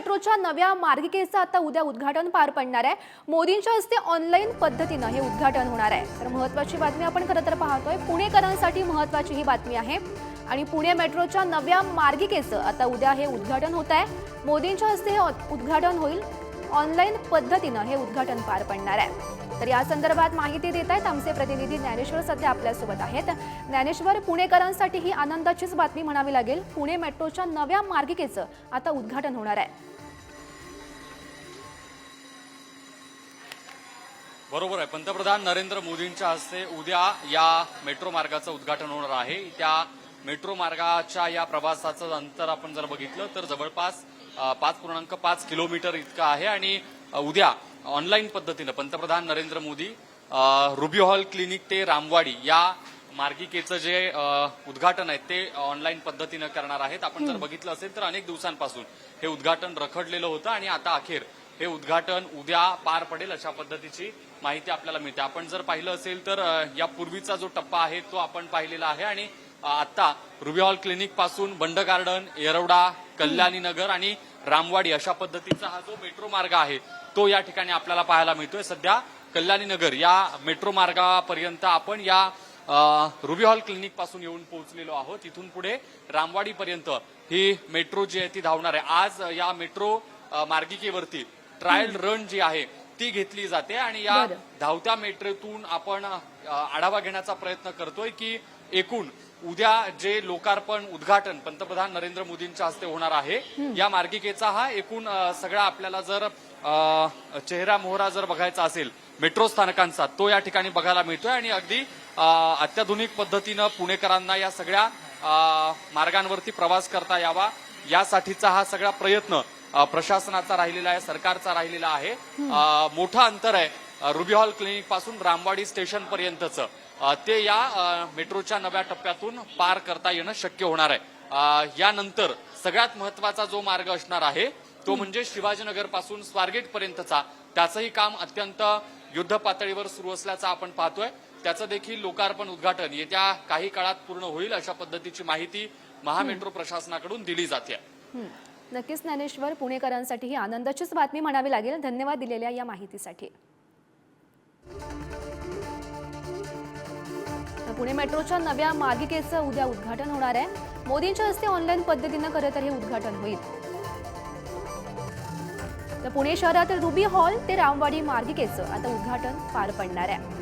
मेट्रोच्या नव्या मार्गिकेचं आता उद्या उद्घाटन पार पडणार आहे. मोदींच्या हस्ते ऑनलाईन पद्धतीनं हे उद्घाटन होणार आहे. तर महत्वाची बातमी आपण खरं तर पाहतोय. पुणेकरांसाठी महत्वाची ही बातमी आहे. आणि पुणे मेट्रोच्या नव्या मार्गिकेचं आता उद्या हे उद्घाटन होत आहे. मोदींच्या हस्ते हे उद्घाटन होईल. ऑनलाईन पद्धतीनं हे उद्घाटन पार पडणार आहे. तर या संदर्भात माहिती देत आहेत आमचे प्रतिनिधी ज्ञानेश्वर सध्या आपल्यासोबत आहेत. ज्ञानेश्वर पुणेकरांसाठी ही आनंदाचीच बातमी म्हणावी लागेल. पुणे मेट्रोच्या नव्या मार्गिकेचं आता उद्घाटन होणार आहे. बरोबर आहे. पंतप्रधान नरेंद्र मोदींच्या हस्ते उद्या या मेट्रो मार्गाचं उद्घाटन होणार आहे. त्या मेट्रो मार्गाच्या या प्रवासाचं अंतर आपण जर बघितलं तर जवळपास पाच पूर्णांक पाच किलोमीटर इतकं आहे. आणि उद्या ऑनलाईन पद्धतीनं पंतप्रधान Narendra Modi Ruby Hall Clinic ते रामवाडी या मार्गिकेचं जे उद्घाटन आहे ते ऑनलाईन पद्धतीनं करणार आहेत. आपण जर बघितलं असेल तर अनेक दिवसांपासून हे उद्घाटन रखडलेलं होतं. आणि आता अखेर हे उद्घाटन उद्या पार पडेल अशा पद्धतीची माहिती आपल्याला मिळते. आपण जर पाहिलं असेल तर अ, या पूर्वीचा जो टप्पा आहे तो आपण पाहिलेला आहे आणि आता रुबी हॉल क्लिनिकपासून बंड गार्डन येरवडा कल्याणी नगर आणि रामवाडी अशा पद्धतीचा हा जो मेट्रो मार्ग आहे तो या ठिकाणी आपल्याला पाहायला मिळतोय. सध्या कल्याणी नगर या मेट्रो मार्गापर्यंत आपण या रुबी हॉल क्लिनिकपासून येऊन पोहोचलेलो आहोत. इथून पुढे रामवाडी पर्यंत ही मेट्रो जी आहे ती धावणार आहे. आज या मेट्रो मार्गिकेवरती ट्रायल रन जी आहे ती घेतली जाते. आणि या. धावत्या मेट्रोतून आपण आढावा घेण्याचा प्रयत्न करतोय की एकूण उद्या जे लोकार्पण उद्घाटन पंतप्रधान नरेंद्र मोदींच्या हस्ते होणार आहे या मार्गिकेचा हा एकूण सगळा आपल्याला जर चेहरा मोहरा जर बघायचा असेल मेट्रो स्थानकांचा तो या ठिकाणी बघायला मिळतोय. आणि अगदी अत्याधुनिक पद्धतीनं पुणेकरांना या सगळ्या मार्गांवरती प्रवास करता यावा यासाठीचा हा सगळा प्रयत्न प्रशासनाचा राहिलेला आहे सरकारचा राहिलेला आहे. मोठं अंतर आहे. रुबी हॉल क्लिनिकपासून रामवाडी स्टेशन पर्यंतचं. ते या मेट्रोच्या नव्या टप्प्यातून पार करता येणं शक्य होणार आहे. यानंतर सगळ्यात महत्त्वाचा जो मार्ग असणार आहे तो म्हणजे शिवाजीनगरपासून स्वारगेट पर्यंतचा त्याचंही काम अत्यंत युद्ध पातळीवर सुरू असल्याचं आपण पाहतोय. त्याचं देखील लोकार्पण उद्घाटन येत्या काही काळात पूर्ण होईल अशा पद्धतीची माहिती महामेट्रो प्रशासनाकडून दिली जाते. नक्कीच ज्ञानेश्वर पुणेकरांसाठी ही आनंदाचीच बातमी म्हणावी लागेल. धन्यवाद दिलेल्या या माहितीसाठी. तर पुणे मेट्रोच्या नव्या मार्गिकेचं उद्या उद्घाटन होणार आहे. मोदींच्या हस्ते ऑनलाईन पद्धतीनं खरं तर हे उद्घाटन होईल. तर पुणे शहरातील रुबी हॉल ते रामवाडी मार्गिकेचं आता उद्घाटन पार पडणार आहे.